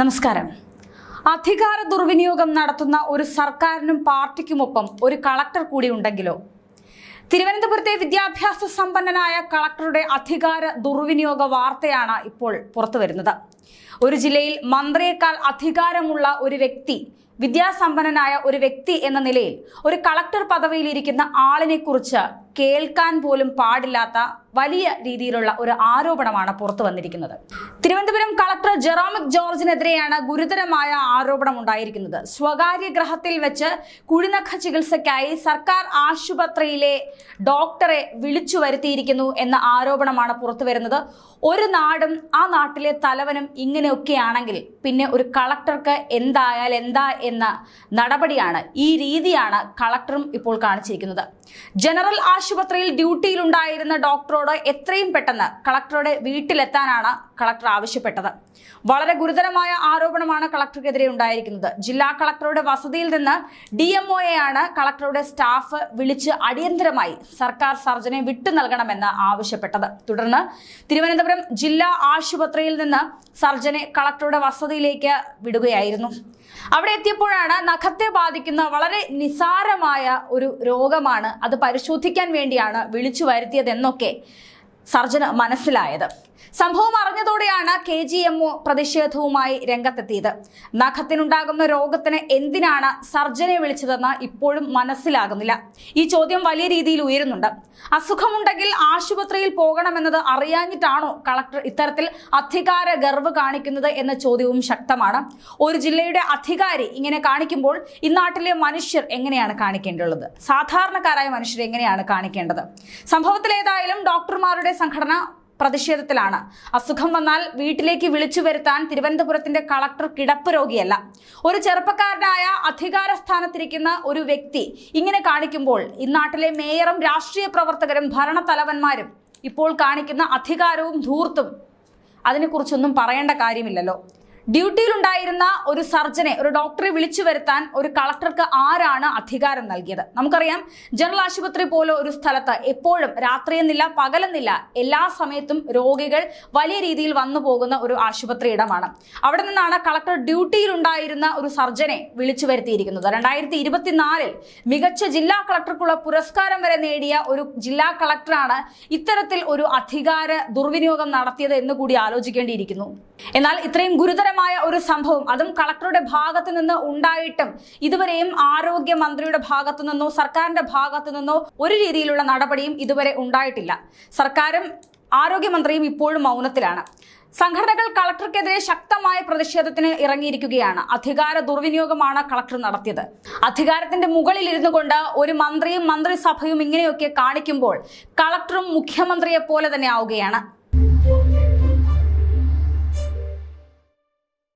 നമസ്കാരം. അധികാര ദുർവിനിയോഗം നടത്തുന്ന ഒരു സർക്കാരിനും പാർട്ടിക്കുമൊപ്പം ഒരു കളക്ടർ കൂടി ഉണ്ടെങ്കിലോ? തിരുവനന്തപുരത്തെ വിദ്യാഭ്യാസ സമ്പന്നനായ കളക്ടറുടെ അധികാര ദുർവിനിയോഗ വാർത്തയാണ് ഇപ്പോൾ പുറത്തുവരുന്നത്. ഒരു ജില്ലയിൽ മന്ത്രിയേക്കാൾ അധികാരമുള്ള ഒരു വ്യക്തി വിദ്യാസമ്പന്നനായ ഒരു വ്യക്തി എന്ന നിലയിൽ ഒരു കളക്ടർ പദവിയിലിരിക്കുന്ന ആളിനെ കുറിച്ച് കേൾക്കാൻ പോലും പാടില്ലാത്ത വലിയ രീതിയിലുള്ള ഒരു ആരോപണമാണ് പുറത്തു വന്നിരിക്കുന്നത്. തിരുവനന്തപുരം കളക്ടർ ജെറോമിക് ജോർജിനെതിരെയാണ് ഗുരുതരമായ ആരോപണം ഉണ്ടായിരിക്കുന്നത്. സ്വകാര്യ ഗ്രഹത്തിൽ വെച്ച് കുഴിനഖ ചികിത്സയ്ക്കായി സർക്കാർ ആശുപത്രിയിലെ ഡോക്ടറെ വിളിച്ചു വരുത്തിയിരിക്കുന്നു എന്ന ആരോപണമാണ് പുറത്തു വരുന്നത്. ഒരു നാടും ആ നാട്ടിലെ തലവനും ഇങ്ങനെയൊക്കെയാണെങ്കിൽ പിന്നെ ഒരു കളക്ടർക്ക് എന്തായാൽ എന്താ എന്ന നടപടിയാണ് ഈ രീതിയാണ് കളക്ടറും ഇപ്പോൾ കാണിച്ചിരിക്കുന്നത്. ജനറൽ ആശുപത്രിയിൽ ഡ്യൂട്ടിയിലുണ്ടായിരുന്ന ഡോക്ടറോട് എത്രയും പെട്ടെന്ന് കളക്ടറുടെ വീട്ടിലെത്താനാണ് കളക്ടർ ആവശ്യപ്പെട്ടത്. വളരെ ഗുരുതരമായ ആരോപണമാണ് കളക്ടർക്കെതിരെ ഉണ്ടായിരിക്കുന്നത്. ജില്ലാ കളക്ടറുടെ വസതിയിൽ നിന്ന് ഡി എം കളക്ടറുടെ സ്റ്റാഫ് വിളിച്ച് അടിയന്തരമായി സർക്കാർ സർജനെ വിട്ടു നൽകണമെന്ന് ആവശ്യപ്പെട്ടത്. തുടർന്ന് തിരുവനന്തപുരം ജില്ലാ ആശുപത്രിയിൽ നിന്ന് സർജനെ കളക്ടറുടെ വസതിയിലേക്ക് വിടുകയായിരുന്നു. അവിടെ എത്തിയപ്പോഴാണ് നഖത്തെ ബാധിക്കുന്ന വളരെ നിസാരമായ ഒരു രോഗമാണ്. അത് പരിശോധിക്കാൻ വേണ്ടിയാണ് വിളിച്ചു വരുത്തിയതെന്നൊക്കെ സർജന് മനസ്സിലായത്. സംഭവം അറിഞ്ഞതോടെയാണ് കെ ജി എം പ്രതിഷേധവുമായി രംഗത്തെത്തിയത്. നഖത്തിനുണ്ടാകുന്ന രോഗത്തിന് എന്തിനാണ് സർജനെ വിളിച്ചതെന്ന് ഇപ്പോഴും മനസ്സിലാകുന്നില്ല. ഈ ചോദ്യം വലിയ രീതിയിൽ ഉയരുന്നുണ്ട്. അസുഖമുണ്ടെങ്കിൽ ആശുപത്രിയിൽ പോകണമെന്നത് അറിയാഞ്ഞിട്ടാണോ കളക്ടർ ഇത്തരത്തിൽ അധികാര ഗർവ് കാണിക്കുന്നത് എന്ന ചോദ്യവും ശക്തമാണ്. ഒരു ജില്ലയുടെ അധികാരി ഇങ്ങനെ കാണിക്കുമ്പോൾ ഇന്നാട്ടിലെ മനുഷ്യർ എങ്ങനെയാണ് കാണിക്കേണ്ടുള്ളത് സാധാരണക്കാരായ മനുഷ്യർ എങ്ങനെയാണ് കാണിക്കേണ്ടത്? സംഭവത്തിൽ ഏതായാലും ഡോക്ടർമാരുടെ സംഘടന പ്രതിഷേധത്തിലാണ്. അസുഖം വന്നാൽ വീട്ടിലേക്ക് വിളിച്ചു വരുത്താൻ തിരുവനന്തപുരത്തിന്റെ കളക്ടർ കിടപ്പ് രോഗിയല്ല. ഒരു ചെറുപ്പക്കാരനായ അധികാര സ്ഥാനത്തിരിക്കുന്ന ഒരു വ്യക്തി ഇങ്ങനെ കാണിക്കുമ്പോൾ ഇന്നാട്ടിലെ മേയറും രാഷ്ട്രീയ പ്രവർത്തകരും ഭരണത്തലവന്മാരും ഇപ്പോൾ കാണിക്കുന്ന അധികാരവും ധൂർത്തും. അതിനെക്കുറിച്ചൊന്നും പറയേണ്ട കാര്യമില്ലല്ലോ. ഡ്യൂട്ടിയിലുണ്ടായിരുന്ന ഒരു സർജനെ ഒരു ഡോക്ടറെ വിളിച്ചു വരുത്താൻ ഒരു കളക്ടർക്ക് ആരാണ് അധികാരം നൽകിയത്? നമുക്കറിയാം ജനറൽ ആശുപത്രി പോലെ ഒരു സ്ഥലത്ത് എപ്പോഴും രാത്രിയെന്നില്ല പകലെന്നില്ല എല്ലാ സമയത്തും രോഗികൾ വലിയ രീതിയിൽ വന്നു പോകുന്ന ഒരു ആശുപത്രി ഇടമാണ്. അവിടെ നിന്നാണ് കളക്ടർ ഡ്യൂട്ടിയിലുണ്ടായിരുന്ന ഒരു സർജനെ വിളിച്ചു വരുത്തിയിരിക്കുന്നത്. രണ്ടായിരത്തി ഇരുപത്തിനാലിൽ മികച്ച ജില്ലാ കളക്ടർക്കുള്ള പുരസ്കാരം വരെ നേടിയ ഒരു ജില്ലാ കളക്ടറാണ് ഇത്തരത്തിൽ ഒരു അധികാര ദുർവിനിയോഗം നടത്തിയത് എന്ന് കൂടി ആലോചിക്കേണ്ടിയിരിക്കുന്നു. എന്നാൽ ഇത്രയും ഗുരുതരമായ ഒരു സംഭവം. അതും കളക്ടറുടെ ഭാഗത്ത് നിന്ന് ഉണ്ടായിട്ടും ഇതുവരെയും ആരോഗ്യ മന്ത്രിയുടെ ഭാഗത്തു നിന്നോ സർക്കാരിന്റെ ഭാഗത്തു നിന്നോ ഒരു രീതിയിലുള്ള നടപടിയും ഇതുവരെ ഉണ്ടായിട്ടില്ല. സർക്കാരും ആരോഗ്യമന്ത്രിയും ഇപ്പോഴും മൗനത്തിലാണ്. സംഘടനകൾ കളക്ടർക്കെതിരെ ശക്തമായ പ്രതിഷേധത്തിന് ഇറങ്ങിയിരിക്കുകയാണ്. അധികാര ദുർവിനിയോഗമാണ് കളക്ടർ നടത്തിയത്. അധികാരത്തിന്റെ മുകളിൽ ഇരുന്നു കൊണ്ട് ഒരു മന്ത്രിയും മന്ത്രിസഭയും ഇങ്ങനെയൊക്കെ കാണിക്കുമ്പോൾ കളക്ടറും മുഖ്യമന്ത്രിയെ പോലെ തന്നെ ആവുകയാണ്.